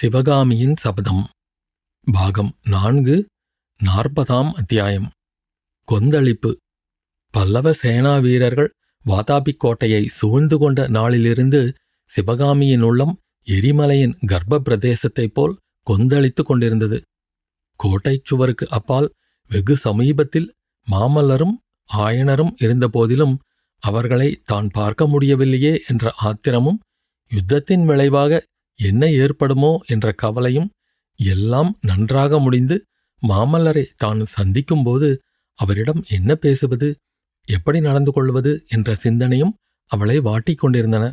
சிவகாமியின் சபதம். பாகம் நான்கு நாற்பதாம் அத்தியாயம். கொந்தளிப்பு. பல்லவ சேனா வீரர்கள் வாதாபி கோட்டையை சூழ்ந்து கொண்ட நாளிலிருந்து சிவகாமியின் உள்ளம் எரிமலையின் கர்ப்ப பிரதேசத்தைப் போல் கொந்தளித்துக் கொண்டிருந்தது. கோட்டைச் சுவருக்கு அப்பால் வெகு சமீபத்தில் மாமல்லரும் ஆயனரும் இருந்தபோதிலும் அவர்களை தான் பார்க்க முடியவில்லையே என்ற ஆத்திரமும் யுத்தத்தின் விளைவாக என்ன ஏற்படுமோ என்ற கவலையும் எல்லாம் நன்றாக முடிந்து மாமல்லரை தான் சந்திக்கும்போது அவரிடம் என்ன பேசுவது எப்படி நடந்து கொள்வது என்ற சிந்தனையும் அவளை வாட்டிக் கொண்டிருந்தன.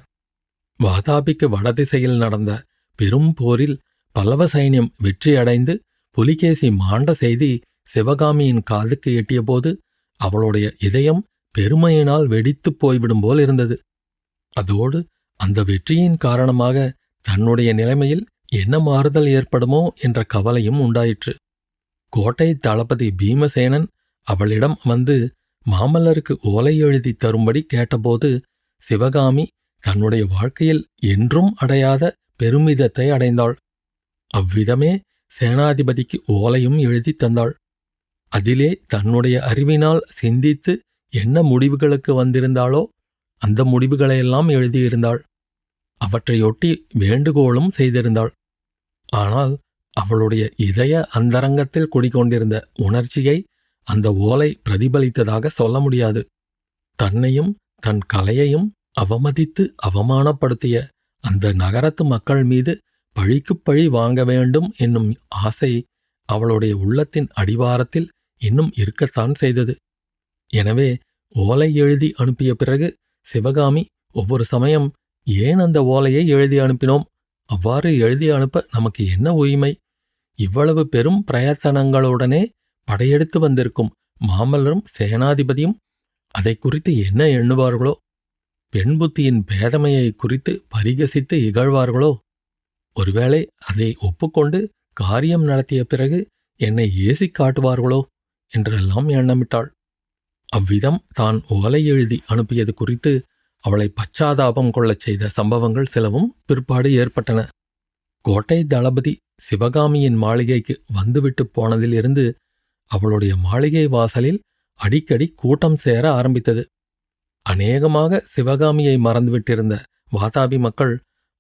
வாதாபிக்கு வடதிசையில் நடந்த பெரும் போரில் பல்லவ சைன்யம் வெற்றியடைந்து புலிகேசி மாண்ட செய்தி சிவகாமியின் காதுக்கு எட்டியபோது அவளுடைய இதயம் பெருமையினால் வெடித்துப் போய்விடும் போல் இருந்தது. அதோடு அந்த வெற்றியின் காரணமாக தன்னுடைய நிலைமையில் என்ன மாறுதல் ஏற்படுமோ என்ற கவலையும் உண்டாயிற்று. கோட்டை தளபதி பீமசேனன் அவளிடம் வந்து மாமல்லருக்கு ஓலை எழுதி தரும்படி கேட்டபோது சிவகாமி தன்னுடைய வாழ்க்கையில் என்றும் அடையாத பெருமிதத்தை அடைந்தாள். அவ்விதமே சேனாதிபதிக்கு ஓலையும் எழுதி தந்தாள். அதிலே தன்னுடைய அறிவினால் சிந்தித்து என்ன முடிவுகளுக்கு வந்திருந்தாளோ அந்த முடிவுகளையெல்லாம் எழுதியிருந்தாள். அவற்றையொட்டி வேண்டுகோளும் செய்திருந்தாள். ஆனால் அவளுடைய இதய அந்தரங்கத்தில் குடிகொண்டிருந்த உணர்ச்சியை அந்த ஓலை பிரதிபலித்ததாக சொல்ல முடியாது. தன்னையும் தன் கலையையும் அவமதித்து அவமானப்படுத்திய அந்த நகரத்து மக்கள் மீது பழிக்குப் பழி வாங்க வேண்டும் என்னும் ஆசை அவளுடைய உள்ளத்தின் அடிவாரத்தில் இன்னும் இருக்கத்தான் செய்தது. எனவே ஓலை எழுதி அனுப்பிய பிறகு சிவகாமி ஒவ்வொரு சமயம் ஏன் அந்த ஓலையை எழுதி அனுப்பினோம்? அவ்வாறு எழுதி அனுப்ப நமக்கு என்ன உரிமை? இவ்வளவு பெரும் பிரயத்தனங்களுடனே படையெடுத்து வந்திருக்கும் மாமல்லரும் சேனாதிபதியும் அதை குறித்து என்ன எண்ணுவார்களோ? பெண் புத்தியின் பேதமையை குறித்து பரிகசித்து இகழ்வார்களோ? ஒருவேளை அதை ஒப்புக்கொண்டு காரியம் நடத்திய பிறகு என்னை ஏசிக் காட்டுவார்களோ? என்றெல்லாம் எண்ணமிட்டாள். அவ்விதம் தான் ஓலை எழுதி அனுப்பியது குறித்து அவளை பச்சாதாபம் கொள்ளச் செய்த சம்பவங்கள் சிலவும் பிற்பாடு ஏற்பட்டன. கோட்டை தளபதி சிவகாமியின் மாளிகைக்கு வந்துவிட்டு போனதிலிருந்து அவளுடைய மாளிகை வாசலில் அடிக்கடி கூட்டம் சேர ஆரம்பித்தது. அநேகமாக சிவகாமியை மறந்துவிட்டிருந்த வாதாபி மக்கள்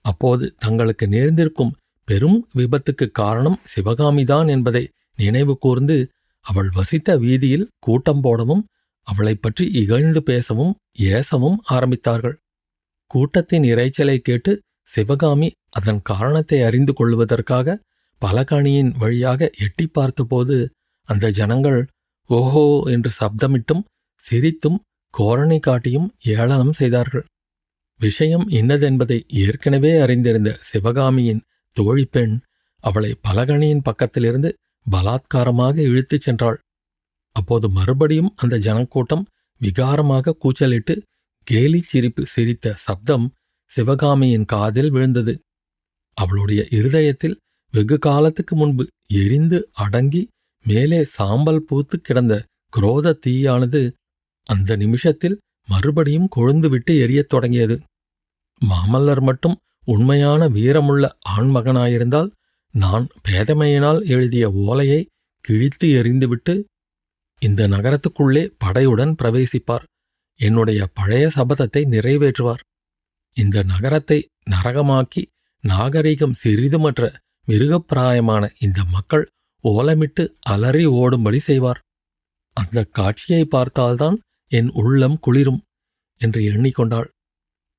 அப்போது தங்களுக்கு நேர்ந்திருக்கும் பெரும் விபத்துக்கு காரணம் சிவகாமிதான் என்பதை நினைவு கூர்ந்து அவள் வசித்த வீதியில் கூட்டம் போடவும் அவளைப் பற்றி இகழ்ந்து பேசவும் ஏசவும் ஆரம்பித்தார்கள். கூட்டத்தின் இறைச்சலை கேட்டு சிவகாமி அதன் காரணத்தை அறிந்து கொள்வதற்காக பலகணியின் வழியாக எட்டி பார்த்தபோது அந்த ஜனங்கள் ஓஹோ என்று சப்தமிட்டும் சிரித்தும் கோரணை காட்டியும் ஏளனம் செய்தார்கள். விஷயம் இன்னதென்பதை ஏற்கனவே அறிந்திருந்த சிவகாமியின் தோழிப்பெண் அவளை பலகணியின் பக்கத்திலிருந்து பலாத்காரமாக இழுத்துச் சென்றாள். அப்போது மறுபடியும் அந்த ஜனக்கூட்டம் விகாரமாக கூச்சலிட்டு கேலி சிரிப்பு சிரித்த சப்தம் சிவகாமியின் காதில் விழுந்தது. அவளுடைய இருதயத்தில் வெகு காலத்துக்கு முன்பு எரிந்து அடங்கி மேலே சாம்பல் பூத்து கிடந்த குரோத தீயானது அந்த நிமிஷத்தில் மறுபடியும் கொழுந்துவிட்டு எரியத் தொடங்கியது. மாமல்லர் மட்டும் உண்மையான வீரமுள்ள ஆண்மகனாயிருந்தால் நான் பேதமையினால் எழுதிய ஓலையை கிழித்து எறிந்துவிட்டு இந்த நகரத்துக்குள்ளே படையுடன் பிரவேசிப்பார். என்னுடைய பழைய சபதத்தை நிறைவேற்றுவார். இந்த நகரத்தை நரகமாக்கி நாகரிகம் சிறிதுமற்ற மிருகப்பிராயமான இந்த மக்கள் ஓலமிட்டு அலறி ஓடும்படி செய்வார். அந்த காட்சியை பார்த்தால்தான் என் உள்ளம் குளிரும் என்று எண்ணிக்கொண்டாள்.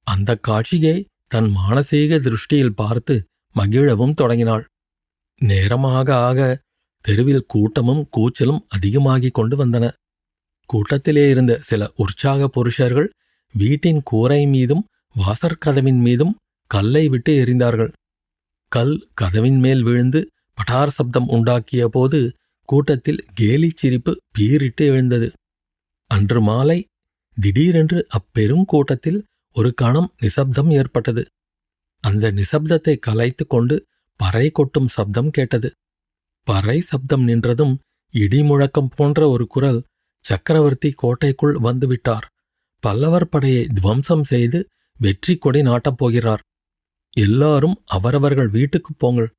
அந்த காட்சியை தன் மானசீக திருஷ்டியில் பார்த்து மகிழவும் தொடங்கினாள். நேரமாக ஆக தெருவில் கூட்டமும் கூச்சலும் அதிகமாகிக் கொண்டு வந்தன. கூட்டத்திலே இருந்த சில உற்சாக புருஷர்கள் வீட்டின் கூரை மீதும் வாசற்கதவின் மீதும் கல்லை விட்டு எறிந்தார்கள். கல் கதவின் மேல் விழுந்து பட்டார் சப்தம் உண்டாக்கிய போது கூட்டத்தில் கேலிச் சிரிப்பு பீரிட்டு எழுந்தது. அன்று மாலை திடீரென்று அப்பெரும் கூட்டத்தில் ஒரு கணம் நிசப்தம் ஏற்பட்டது. அந்த நிசப்தத்தை கலைத்து கொண்டு பறை கொட்டும் சப்தம் கேட்டது. பறை சப்தம் நின்றதும் இடி முழக்கம் போன்ற ஒரு குரல் சக்கரவர்த்தி கோட்டைக்குள் வந்துவிட்டார். பல்லவர் படையை துவம்சம் செய்து வெற்றி கொடி நாட்டப் போகிறார். எல்லாரும் அவரவர்கள் வீட்டுக்குப் போங்கள்.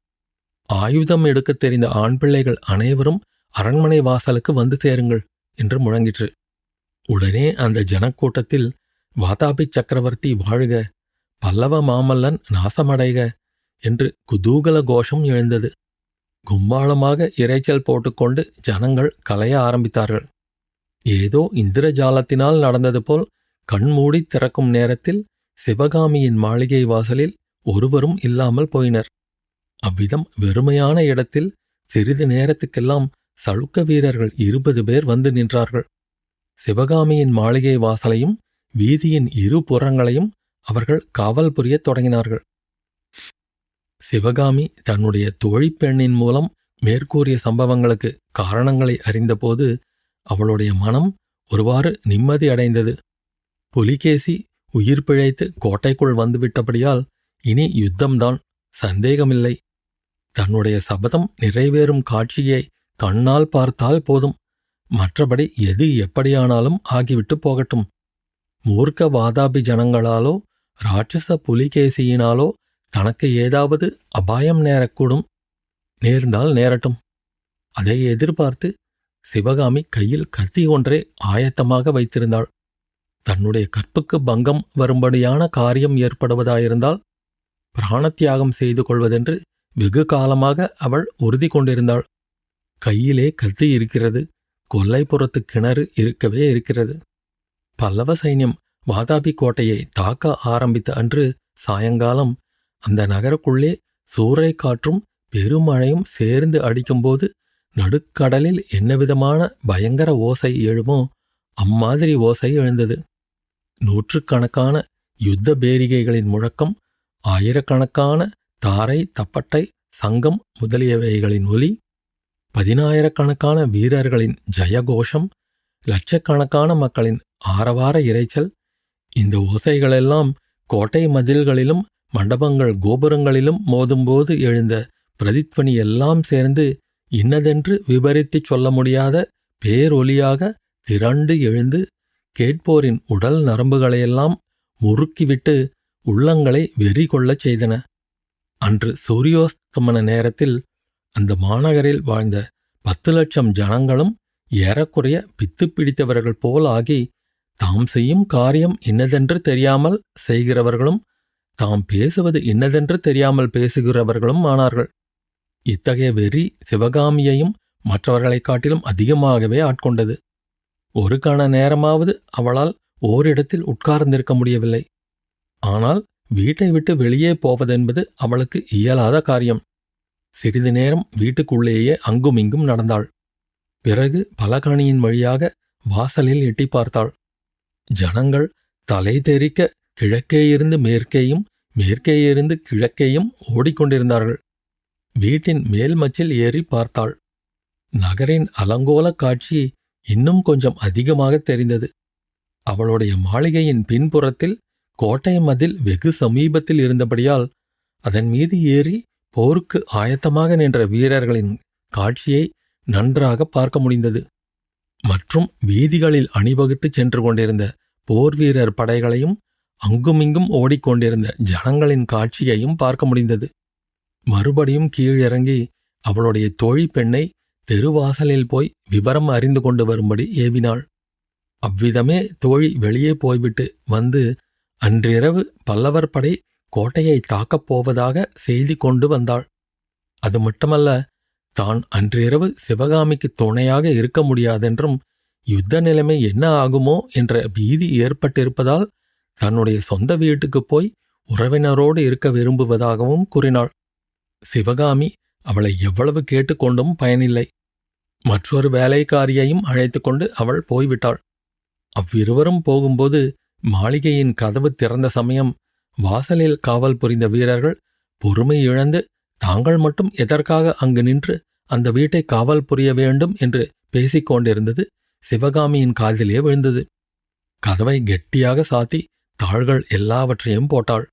ஆயுதம் எடுக்கத் தெரிந்த ஆண் பிள்ளைகள் அனைவரும் அரண்மனை வாசலுக்கு வந்து சேருங்கள் என்று முழங்கிற்று. உடனே அந்த ஜனக்கூட்டத்தில் வாதாபி சக்கரவர்த்தி வாழ்க பல்லவ மாமல்லன் நாசமடைக என்று குதூகல கோஷம் எழுந்தது. கும்மாளமாக இரைச்சல் போட்டுக்கொண்டு ஜனங்கள் கலைய ஆரம்பித்தார்கள். ஏதோ இந்திரஜாலத்தினால் நடந்தது போல் கண்மூடி திறக்கும் நேரத்தில் சிவகாமியின் மாளிகை வாசலில் ஒருவரும் இல்லாமல் போயினர். அவ்விதம் வெறுமையான இடத்தில் சிறிது நேரத்துக்கெல்லாம் சளுக்க வீரர்கள் இருபது பேர் வந்து நின்றார்கள். சிவகாமியின் மாளிகை வாசலையும் வீதியின் இரு புறங்களையும் அவர்கள் காவல் புரியத் தொடங்கினார்கள். சிவகாமி தன்னுடைய தோழிப்பெண்ணின் மூலம் மேற்கூறிய சம்பவங்களுக்கு காரணங்களை அறிந்தபோது அவளுடைய மனம் ஒருவாறு நிம்மதி அடைந்தது. புலிகேசி உயிர் பிழைத்து கோட்டைக்குள் வந்துவிட்டபடியால் இனி யுத்தம்தான் சந்தேகமில்லை. தன்னுடைய சபதம் நிறைவேறும் காட்சியை கண்ணால் பார்த்தால் போதும். மற்றபடி எது எப்படியானாலும் ஆகிவிட்டு போகட்டும். மூர்க்க வாதாபி ஜனங்களாலோ ராட்சச புலிகேசியினாலோ தனக்கு ஏதாவது அபாயம் நேரக்கூடும். நேர்ந்தால் நேரட்டும். அதை எதிர்பார்த்து சிவகாமி கையில் கத்தி ஒன்றை ஆயத்தமாக வைத்திருந்தாள். தன்னுடைய கற்புக்கு பங்கம் வரும்படியான காரியம் ஏற்படுவதாயிருந்தால் பிராணத்தியாகம் செய்து கொள்வதென்று வெகு காலமாக அவள் உறுதி கொண்டிருந்தாள். கையிலே கத்தி இருக்கிறது. கொல்லைப்புறத்து கிணறு இருக்கவே இருக்கிறது. பல்லவ சைன்யம் வாதாபி கோட்டையை தாக்க ஆரம்பித்த அன்று சாயங்காலம் அந்த நகருக்குள்ளே சூறை காற்றும் பெருமழையும் சேர்ந்து அடிக்கும்போது நடுக்கடலில் என்னவிதமான பயங்கர ஓசை எழுமோ அம்மாதிரி ஓசை எழுந்தது. நூற்றுக்கணக்கான யுத்த பேரிகைகளின் முழக்கம் ஆயிரக்கணக்கான தாரை தப்பட்டை சங்கம் முதலியவைகளின் ஒலி பதினாயிரக்கணக்கான வீரர்களின் ஜயகோஷம் லட்சக்கணக்கான மக்களின் ஆரவார இரைச்சல் இந்த ஓசைகளெல்லாம் கோட்டை மதில்களிலும் மண்டபங்கள் கோபுரங்களிலும் மோதும்போது எழுந்த பிரதித்வனி எல்லாம் சேர்ந்து இன்னதென்று விபரித்துச் சொல்ல முடியாத பேரொலியாக திரண்டு எழுந்து கேட்போரின் உடல் நரம்புகளையெல்லாம் முறுக்கிவிட்டு உள்ளங்களை வெறி கொள்ளச் செய்தன. அன்று சூரியோஸ்தமன நேரத்தில் அந்த மாநகரில் வாழ்ந்த பத்து லட்சம் ஜனங்களும் ஏறக்குறைய பித்து பிடித்தவர்கள் போல் ஆகி தாம் செய்யும் காரியம் இன்னதென்று தெரியாமல் செய்கிறவர்களும் தாம் பேசுவது இன்னதென்று தெரியாமல் பேசுகிறவர்களும் ஆனார்கள். இத்தகைய வெறி சிவகாமியையும் மற்றவர்களைக் காட்டிலும் அதிகமாகவே ஆட்கொண்டது. ஒரு கண நேரமாவது அவளால் ஓரிடத்தில் உட்கார்ந்திருக்க முடியவில்லை. ஆனால் வீட்டை விட்டு வெளியே போவதென்பது அவளுக்கு இயலாத காரியம். சிறிது நேரம் வீட்டுக்குள்ளேயே அங்குமிங்கும் நடந்தாள். பிறகு பலகணியின் வழியாக வாசலில் எட்டி பார்த்தாள். ஜனங்கள் தலை தெறிக்க கிழக்கேயிருந்து மேற்கேயும் மேற்கேயிருந்து கிழக்கேயும் ஓடிக்கொண்டிருந்தார்கள். வீட்டின் மேல் மச்சில் ஏறி பார்த்தாள். நகரின் அலங்கோலக் காட்சி இன்னும் கொஞ்சம் அதிகமாக தெரிந்தது. அவளுடைய மாளிகையின் பின்புறத்தில் கோட்டை மதில் வெகு சமீபத்தில் இருந்தபடியால் அதன் மீது ஏறி போருக்கு ஆயத்தமாக நின்ற வீரர்களின் காட்சியை நன்றாக பார்க்க முடிந்தது. மற்றும் வீதிகளில் அணிவகுத்துச் சென்று கொண்டிருந்த போர் வீரர் படைகளையும் அங்குமிங்கும் ஓடிக்கொண்டிருந்த ஜனங்களின் காட்சியையும் பார்க்க முடிந்தது. மறுபடியும் கீழிறங்கி அவளுடைய தோழி பெண்ணை தெருவாசலில் போய் விபரம் அறிந்து கொண்டு வரும்படி ஏவினாள். அவ்விதமே தோழி வெளியே போய்விட்டு வந்து அன்றிரவு பல்லவர் படை கோட்டையை தாக்கப் போவதாக செய்தி கொண்டு வந்தாள். அது மட்டுமல்ல தான் அன்றிரவு சிவகாமிக்கு துணையாக இருக்க முடியாதென்றும் யுத்த நிலைமை என்ன ஆகுமோ என்ற பீதி ஏற்பட்டிருப்பதால் தன்னுடைய சொந்த வீட்டுக்குப் போய் உறவினரோடு இருக்க விரும்புவதாகவும் கூறினாள். சிவகாமி அவளை எவ்வளவு கேட்டுக்கொண்டும் பயனில்லை. மற்றொரு வேலைக்காரியையும் அழைத்துக்கொண்டு அவள் போய்விட்டாள். அவ்விருவரும் போகும்போது மாளிகையின் கதவு திறந்த சமயம் வாசலில் காவல் புரிந்த வீரர்கள் பொறுமை இழந்து தாங்கள் மட்டும் எதற்காக அங்கு நின்று அந்த வீட்டை காவல் புரிய வேண்டும் என்று பேசிக் கொண்டிருந்தது சிவகாமியின் காதிலே விழுந்தது. கதவை கெட்டியாக சாத்தி தாள்கள் எல்லாவற்றையும் போட்டாள்.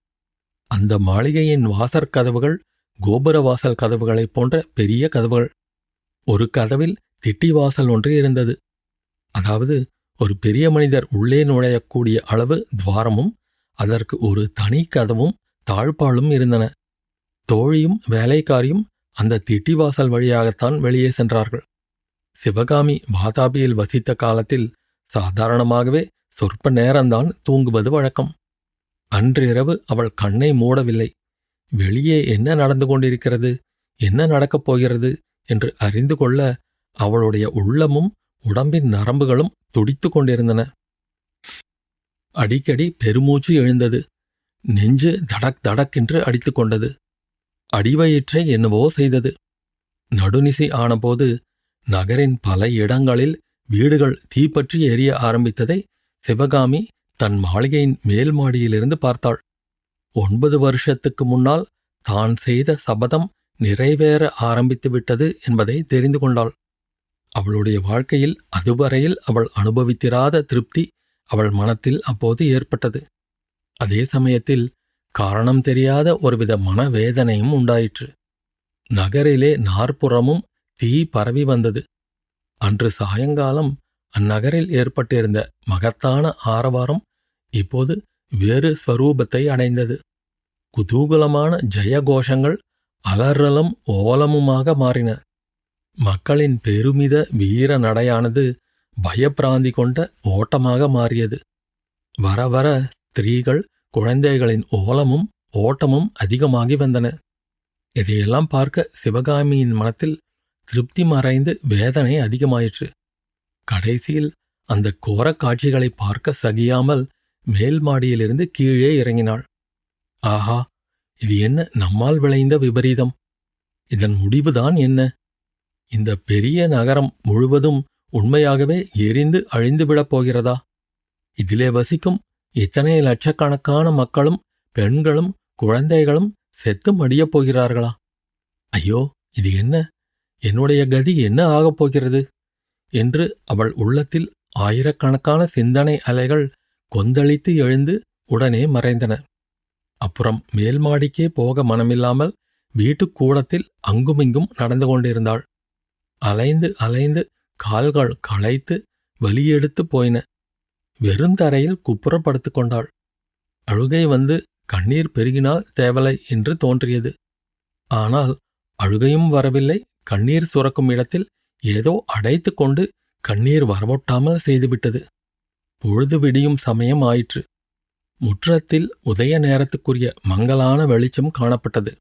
அந்த மாளிகையின் வாசற் கதவுகள் கோபுர வாசல் கதவுகளைப் போன்ற பெரிய கதவுகள். ஒரு கதவில் திட்டி வாசல் ஒன்று இருந்தது. அதாவது ஒரு பெரிய மனிதர் உள்ளே நுழையக்கூடிய அளவு துவாரமும் அதற்கு ஒரு தனி கதவும் தாழ்பாலும் இருந்தன. தோழியும் வேலைக்காரியும் அந்த திட்டிவாசல் வழியாகத்தான் வெளியே சென்றார்கள். சிவகாமி வாதாபியில் வசித்த காலத்தில் சாதாரணமாகவே சொற்ப நேரம்தான் தூங்குவது வழக்கம். அன்றிரவு அவள் கண்ணை மூடவில்லை. வெளியே என்ன நடந்து கொண்டிருக்கிறது? என்ன நடக்கப் போகிறது? என்று அறிந்து கொள்ள அவளுடைய உள்ளமும் உடம்பின் நரம்புகளும் துடித்துக் கொண்டிருந்தன. அடிக்கடி பெருமூச்சு எழுந்தது. நெஞ்சு தடக் தடக் என்று அடித்துக் கொண்டது. அடிவயிற்றை என்னவோ செய்தது. நடுநிசி ஆனபோது நகரின் பல இடங்களில் வீடுகள் தீப்பற்றி எரிய ஆரம்பித்ததை சிவகாமி தன் மாளிகையின் மேல் மாடியிலிருந்து பார்த்தாள். ஒன்பது வருஷத்துக்கு முன்னால் தான் செய்த சபதம் நிறைவேற ஆரம்பித்து விட்டது என்பதை தெரிந்து கொண்டாள். அவளுடைய வாழ்க்கையில் அதுவரையில் அவள் அனுபவித்திராத திருப்தி அவள் மனத்தில் அப்போது ஏற்பட்டது. அதே சமயத்தில் காரணம் தெரியாத ஒருவித மனவேதனையும் உண்டாயிற்று. நகரிலே நாற்புறமும் தீ பரவி வந்தது. அன்று சாயங்காலம் அந்நகரில் ஏற்பட்டிருந்த மகத்தான ஆரவாரம் இப்போது வேறு ஸ்வரூபத்தை அடைந்தது. குதூகலமான ஜெயகோஷங்கள் அலறலும் ஓலமுமாக மாறின. மக்களின் பெருமித வீர நடையானது பயப்பிராந்தி கொண்ட ஓட்டமாக மாறியது. வர வர ஸ்திரீகள் குழந்தைகளின் ஓலமும் ஓட்டமும் அதிகமாகி வந்தன. இதையெல்லாம் பார்க்க சிவகாமியின் மனத்தில் திருப்தி மறைந்து வேதனை அதிகமாயிற்று. கடைசியில் அந்த கோரக் காட்சிகளை பார்க்க சகியாமல் மேல் மாடியிலிருந்து கீழே இறங்கினாள். ஆஹா இது என்ன நம்மால் விளைந்த விபரீதம்? இதன் முடிவுதான் என்ன? இந்த பெரிய நகரம் முழுவதும் உண்மையாகவே எரிந்து அழிந்துவிடப் போகிறதா? இதிலே வசிக்கும் இத்தனை லட்சக்கணக்கான மக்களும் பெண்களும் குழந்தைகளும் செத்து மடியப் போகிறார்களா? ஐயோ இது என்ன? என்னுடைய கதி என்ன ஆகப் போகிறது? என்று அவள் உள்ளத்தில் ஆயிரக்கணக்கான சிந்தனை அலைகள் கொந்தளித்து எழுந்து உடனே மறைந்தன. அப்புறம் மேல் மாடிக்கே போக மனமில்லாமல் வீட்டுக் கூடத்தில் அங்குமிங்கும் நடந்து கொண்டிருந்தாள். அலைந்து அலைந்து கால்கள் களைத்து வலியெடுத்து போயின. வெறுந்தரையில் குப்புறப்படுத்து கொண்டாள். அழுகை வந்து கண்ணீர் பெருகினால் தேவலை என்று தோன்றியது. ஆனால் அழுகையும் வரவில்லை. கண்ணீர் சுரக்கும் இடத்தில் ஏதோ அடைத்து கொண்டு கண்ணீர் வரவொட்டாமல் செய்துவிட்டது. பொழுது விடியும் சமயம் ஆயிற்று. முற்றத்தில் உதய நேரத்துக்குரிய மங்கலான வெளிச்சம் காணப்பட்டது.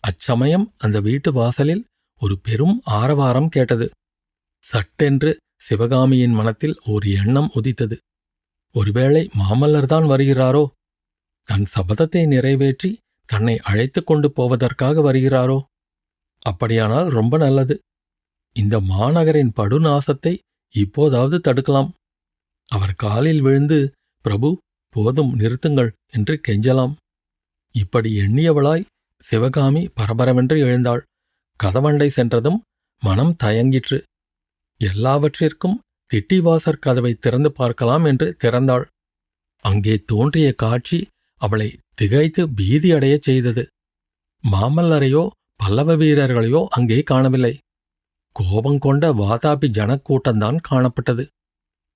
அச்சமயம் அந்த வீட்டு வாசலில் ஒரு பெரும் ஆரவாரம் கேட்டது. சட்டென்று சிவகாமியின் மனத்தில் ஒரு எண்ணம் உதித்தது. ஒருவேளை மாமல்லர்தான் வருகிறாரோ? தன் சபதத்தை நிறைவேற்றி தன்னை அழைத்துக் கொண்டு போவதற்காக வருகிறாரோ? அப்படியானால் ரொம்ப நல்லது. இந்த மாநகரின் படுநாசத்தை இப்போதாவது தடுக்கலாம். அவர் காலில் விழுந்து பிரபு போதும் நிறுத்துங்கள் என்று கெஞ்சலாம். இப்படி எண்ணியவளாய் சிவகாமி பரபரவென்று எழுந்தாள். கதவண்டை சென்றதும் மனம் தயங்கிற்று. எல்லாவற்றிற்கும் திட்டிவாசற் கதவை திறந்து பார்க்கலாம் என்று திறந்தாள். அங்கே தோன்றிய காட்சி அவளை திகைத்து பீதியடையச் செய்தது. மாமல்லரையோ பல்லவ வீரர்களையோ அங்கே காணவில்லை. கோபங்கொண்ட வாதாபி ஜனக்கூட்டம்தான் காணப்பட்டது.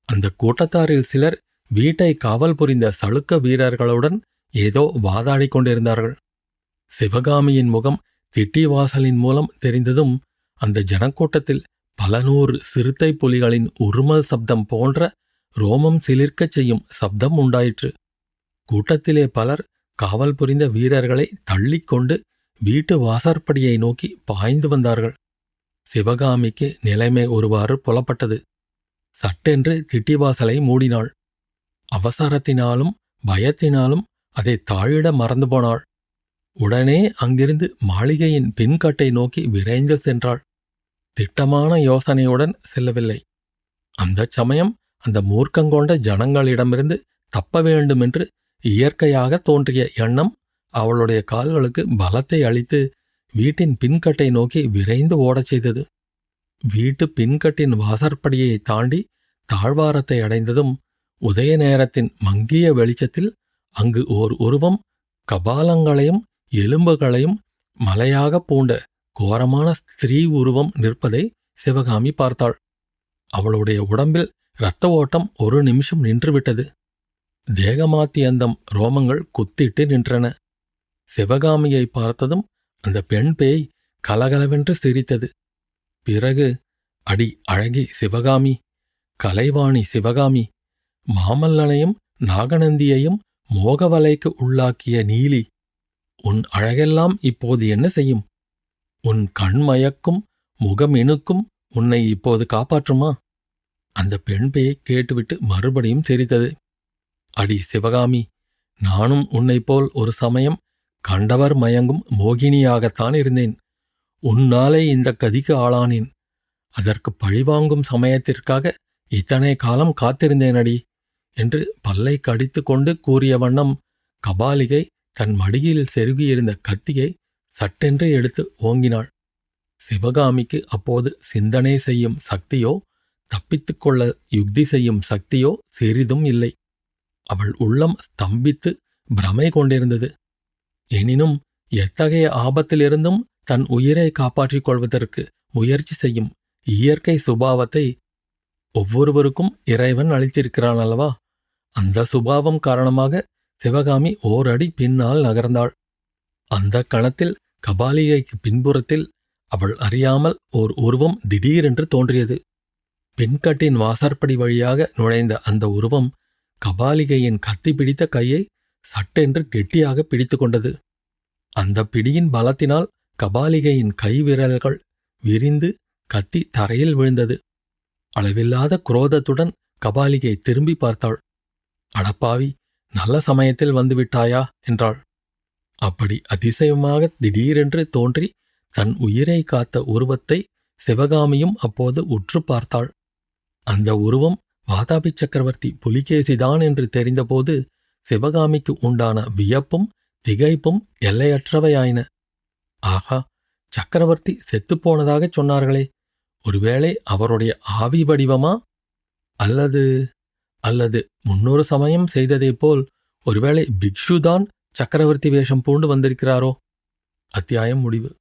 அந்த கூட்டத்தாரில் சிலர் வீட்டை காவல் புரிந்த சளுக்க வீரர்களுடன் ஏதோ வாதாடிக் கொண்டிருந்தார்கள். சிவகாமியின் முகம் திட்டி வாசலின் மூலம் தெரிந்ததும் அந்த ஜனக்கூட்டத்தில் பல நூறு சிறுத்தை புலிகளின் உருமல் சப்தம் போன்ற ரோமம் சிலிர்க்கச் செய்யும் சப்தம் உண்டாயிற்று. கூட்டத்திலே பலர் காவல் புரிந்த வீரர்களை தள்ளிக்கொண்டு வீட்டு வாசற்படியை நோக்கி பாய்ந்து வந்தார்கள். சிவகாமிக்கு நிலைமை ஒருவாறு புலப்பட்டது. சட்டென்று திட்டிவாசலை மூடினாள். அவசரத்தினாலும் பயத்தினாலும் அதை தாழிட மறந்து போனாள். உடனே அங்கிருந்து மாளிகையின் பின்கட்டை நோக்கி விரைந்து சென்றாள். திட்டமான யோசனையுடன் செல்லவில்லை. அந்தச் சமயம் அந்த மூர்க்கங்கொண்ட ஜனங்களிடமிருந்து தப்ப வேண்டுமென்று இயற்கையாக தோன்றிய எண்ணம் அவளுடைய கால்களுக்கு பலத்தை அளித்து வீட்டின் பின்கட்டை நோக்கி விரைந்து ஓடச் செய்தது. வீட்டு பின்கட்டின் வாசற்படியை தாண்டி தாழ்வாரத்தை அடைந்ததும் உதய நேரத்தின் மங்கிய வெளிச்சத்தில் அங்கு ஓர் உருவம் கபாலங்களையும் எலும்புகளையும் மலையாக பூண்ட கோரமான ஸ்திரீ உருவம் நிற்பதை சிவகாமி பார்த்தாள். அவளுடைய உடம்பில் இரத்த ஓட்டம் ஒரு நிமிஷம் நின்றுவிட்டது. தேகமாத்தியந்தம் ரோமங்கள் குத்திட்டு நின்றன. சிவகாமியை பார்த்ததும் அந்த பெண் பேய் கலகலவென்று சிரித்தது. பிறகு அடி அழகி சிவகாமி கலைவாணி சிவகாமி மாமல்லனையும் நாகநந்தியையும் மோகவலைக்கு உள்ளாக்கிய நீலி உன் அழகெல்லாம் இப்போது என்ன செய்யும்? உன் கண்மயக்கும் முகமெனுக்கும் உன்னை இப்போது காப்பாற்றுமா? அந்த பெண் பேயை கேட்டுவிட்டு மறுபடியும் சிரித்தது. அடி சிவகாமி நானும் உன்னைப் போல் ஒரு சமயம் கண்டவர் மயங்கும் மோகினியாகத்தான் இருந்தேன். உன்னாலே இந்த கதிக்கு ஆளானேன். அதற்கு பழிவாங்கும் சமயத்திற்காக இத்தனை காலம் காத்திருந்தேனடி என்று பல்லை கடித்து கொண்டு கூறிய வண்ணம் கபாலிகை தன் மடியில் செருகியிருந்த கத்தியை சட்டென்று எடுத்து ஓங்கினாள். சிவகாமிக்கு அப்போது சிந்தனை செய்யும் சக்தியோ தப்பித்துக்கொள்ள யுக்தி செய்யும் சக்தியோ சிறிதும் இல்லை. அவள் உள்ளம் ஸ்தம்பித்து பிரமை கொண்டிருந்தது. எனினும் எத்தகைய ஆபத்திலிருந்தும் தன் உயிரை காப்பாற்றிக் கொள்வதற்கு முயற்சி செய்யும் இயற்கை சுபாவத்தை ஒவ்வொருவருக்கும் இறைவன் அளித்திருக்கிறான் அல்லவா? அந்த சுபாவம் காரணமாக சிவகாமி ஓரடி பின்னால் நகர்ந்தாள். அந்த கணத்தில் கபாலிகைக்கு பின்புறத்தில் அவள் அறியாமல் ஓர் உருவம் திடீரென்று தோன்றியது. பின்கட்டின் வாசற்படி வழியாக நுழைந்த அந்த உருவம் கபாலிகையின் கத்தி பிடித்த கையை சட்டென்று கெட்டியாக பிடித்து கொண்டது அந்த பிடியின் பலத்தினால் கபாலிகையின் கைவிரல்கள் விரிந்து கத்தி தரையில் விழுந்தது. அளவில்லாத குரோதத்துடன் கபாலிகை திரும்பி பார்த்தாள். அடப்பாவி நல்ல சமயத்தில் வந்துவிட்டாயா? என்றாள். அப்படி அதிசயமாக திடீரென்று தோன்றி தன் உயிரை காத்த உருவத்தை சிவகாமியும் அப்போது உற்று பார்த்தாள். அந்த உருவம் வாதாபி சக்கரவர்த்தி புலிகேசிதான் என்று தெரிந்தபோது சிவகாமிக்கு உண்டான வியப்பும் திகைப்பும் எல்லையற்றவையாயின. ஆகா சக்கரவர்த்தி செத்துப்போனதாகச் சொன்னார்களே ஒருவேளை அவருடைய ஆவி வடிவமா? அல்லது அல்லது முன்னொரு சமயம் செய்ததைப் போல் ஒருவேளை பிக்ஷுதான் சக்கரவர்த்தி வேஷம் பூண்டு வந்திருக்கிறாரோ? அத்தியாயம் முடிவு.